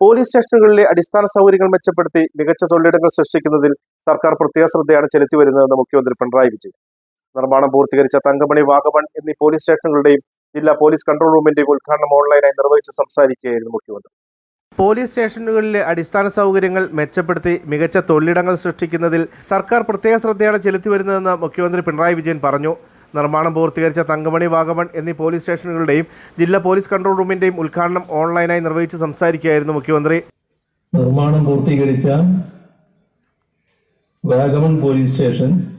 Police സ്റ്റേഷനുകളിലെ അടിസ്ഥാന സൗകര്യങ്ങൾ മെച്ചപ്പെടുത്തി മികച്ച തൊഴിലിടങ്ങൾ സൃഷ്ടിക്കുന്നതിൽ സർക്കാർ പ്രത്യേക ശ്രദ്ധയാണ് ചെലുത്തി വരുന്നതെന്ന് മുഖ്യമന്ത്രി പിണറായി വിജയൻ. നിർമ്മാണം പൂർത്തീകരിച്ച തങ്കമണി വാഗമൺ എന്നീ പോലീസ് സ്റ്റേഷനുകളുടെയും ജില്ലാ പോലീസ് കൺട്രോൾ റൂമിന്റെയും ഉദ്ഘാടനം ഓൺലൈനായി നിർവഹിച്ച് സംസാരിക്കുകയായിരുന്നു മുഖ്യമന്ത്രി. പോലീസ് സ്റ്റേഷനുകളിലെ അടിസ്ഥാന സൗകര്യങ്ങൾ മെച്ചപ്പെടുത്തി മികച്ച തൊഴിലിടങ്ങൾ സൃഷ്ടിക്കുന്നതിൽ സർക്കാർ പ്രത്യേക ശ്രദ്ധയാണ് ചെലുത്തി വരുന്നതെന്ന് മുഖ്യമന്ത്രി പിണറായി വിജയൻ പറഞ്ഞു. നിർമ്മാണം പൂർത്തീകരിച്ച തങ്കമണി വാഗമൺ എന്നീ പോലീസ് സ്റ്റേഷനുകളുടെയും ജില്ലാ പോലീസ് കൺട്രോൾ റൂമിന്റെയും ഉദ്ഘാടനം ഓൺലൈനായി നിർവഹിച്ച് സംസാരിക്കുകയായിരുന്നു മുഖ്യമന്ത്രി. നിർമ്മാണം പൂർത്തീകരിച്ച Vagamon police station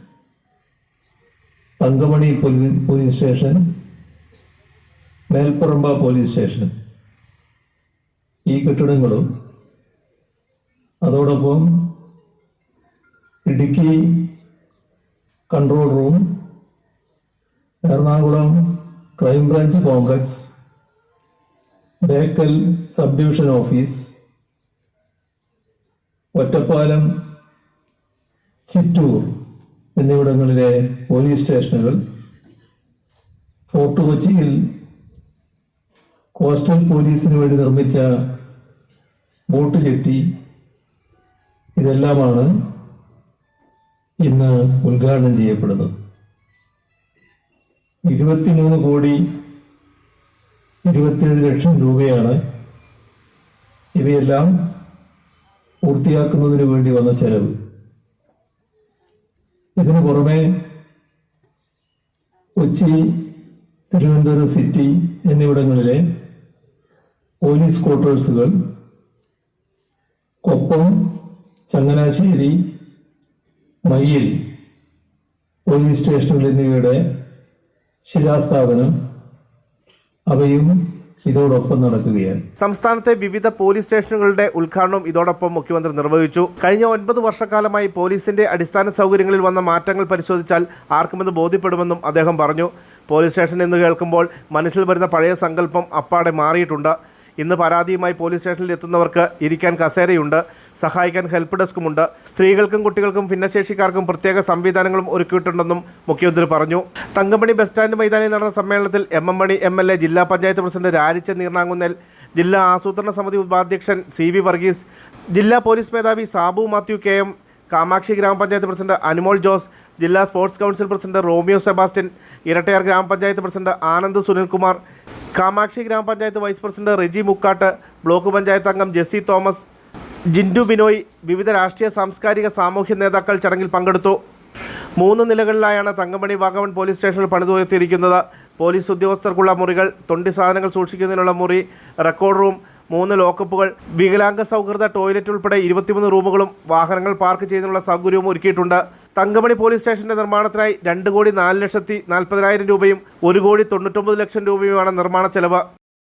Thankamani police- police station Melparamba police station. ഈ കെട്ടിടങ്ങളും അതോടൊപ്പം Idukki control room Ernakulam crime branch complex Bekal sub division office Ottapalam Chittur എന്നിവിടങ്ങളിലെ പോലീസ് സ്റ്റേഷനുകൾ ഫോർട്ട് കൊച്ചിയിൽ കോസ്റ്റൽ പോലീസിന് വേണ്ടി നിർമ്മിച്ച ബോട്ട് ജെട്ടി ഇതെല്ലാമാണ് ഇന്ന് ഉദ്ഘാടനം ചെയ്യപ്പെടുന്നത്. ഇരുപത്തിമൂന്ന് കോടി ഇരുപത്തിയേഴ് ലക്ഷം രൂപയാണ് ഇവയെല്ലാം പൂർത്തിയാക്കുന്നതിന് വേണ്ടി വന്ന ചെലവ്. ഇതിനു പുറമെ കൊച്ചി തിരുവനന്തപുരം സിറ്റി എന്നിവിടങ്ങളിലെ പോലീസ് ക്വാർട്ടേഴ്സുകൾ കൊപ്പം ചങ്ങനാശ്ശേരി മയ്യിൽ പോലീസ് സ്റ്റേഷനുകൾ എന്നിവയുടെ ശിലാസ്ഥാപനം അവയും ഇതോടൊപ്പം നടക്കുകയാണ്. സംസ്ഥാനത്തെ വിവിധ പോലീസ് സ്റ്റേഷനുകളുടെ ഉദ്ഘാടനം ഇതോടൊപ്പം മുഖ്യമന്ത്രി നിർവഹിച്ചു. കഴിഞ്ഞ ഒൻപത് വർഷക്കാലമായി പോലീസിന്റെ അടിസ്ഥാന സൗകര്യങ്ങളിൽ വന്ന മാറ്റങ്ങൾ പരിശോധിച്ചാൽ ആർക്കും ഇത് ബോധ്യപ്പെടുമെന്നും അദ്ദേഹം പറഞ്ഞു. പോലീസ് സ്റ്റേഷൻ എന്ന് കേൾക്കുമ്പോൾ മനസ്സിൽ വരുന്ന പഴയ സങ്കല്പം അപ്പാടെ മാറിയിട്ടുണ്ട്. ഇന്ന് പരാതിയുമായി പോലീസ് സ്റ്റേഷനിൽ എത്തുന്നവർക്ക് ഇരിക്കാൻ കസേരയുണ്ട് സഹായിക്കാൻ ഹെൽപ്പ് ഡെസ്കുമുണ്ട്. സ്ത്രീകൾക്കും കുട്ടികൾക്കും ഭിന്നശേഷിക്കാർക്കും പ്രത്യേക സംവിധാനങ്ങളും ഒരുക്കിയിട്ടുണ്ടെന്നും മുഖ്യമന്ത്രി പറഞ്ഞു. തങ്കമണി ബസ് സ്റ്റാൻഡ് മൈതാനിൽ നടന്ന സമ്മേളനത്തിൽ M M Mani M L A ജില്ലാ പഞ്ചായത്ത് പ്രസിഡന്റ് രാജിച്ച നീർണാങ്കുന്നേൽ ജില്ലാ ആസൂത്രണ സമിതി ഉപാധ്യക്ഷൻ സി വി വർഗീസ് ജില്ലാ പോലീസ് മേധാവി സാബു മാത്യു കെ എം കാമാക്ഷി ഗ്രാമപഞ്ചായത്ത് പ്രസിഡന്റ് അനുമോൾ ജോസ് ജില്ലാ sports council president Romeo Sebastian Erattayar ഗ്രാമപഞ്ചായത്ത് പ്രസിഡന്റ് ആനന്ദ് സുനിൽകുമാർ കാമാക്ഷി ഗ്രാമപഞ്ചായത്ത് vice president Reji Mukkattu block panchayat അംഗം ജെസ്സി തോമസ് ജിൻഡു ബിനോയ് വിവിധ രാഷ്ട്രീയ സാംസ്കാരിക സാമൂഹ്യ നേതാക്കൾ ചടങ്ങിൽ പങ്കെടുത്തു. മൂന്ന് നിലകളിലായാണ് തങ്കമണി വാഗമൺ പോലീസ് സ്റ്റേഷനിൽ പണിതുയർത്തിയിരിക്കുന്നത്. പോലീസ് ഉദ്യോഗസ്ഥർക്കുള്ള മുറികൾ തൊണ്ടി സാധനങ്ങൾ സൂക്ഷിക്കുന്നതിനുള്ള മുറി റെക്കോർഡ് റൂം മൂന്ന് ലോക്കപ്പുകൾ വികലാംഗ സൗഹൃദ ടോയ്ലറ്റ് ഉൾപ്പെടെ ഇരുപത്തിമൂന്ന് റൂമുകളും വാഹനങ്ങൾ പാർക്ക് ചെയ്യുന്നതിനുള്ള സൗകര്യവും ഒരുക്കിയിട്ടുണ്ട്. തങ്കമണി പോലീസ് സ്റ്റേഷന്റെ നിർമ്മാണത്തിനായി രണ്ട് കോടി നാല് ലക്ഷത്തി നാൽപ്പതിനായിരം രൂപയും ഒരു കോടി തൊണ്ണൂറ്റൊമ്പത് ലക്ഷം രൂപയുമാണ് നിർമ്മാണ ചെലവ്.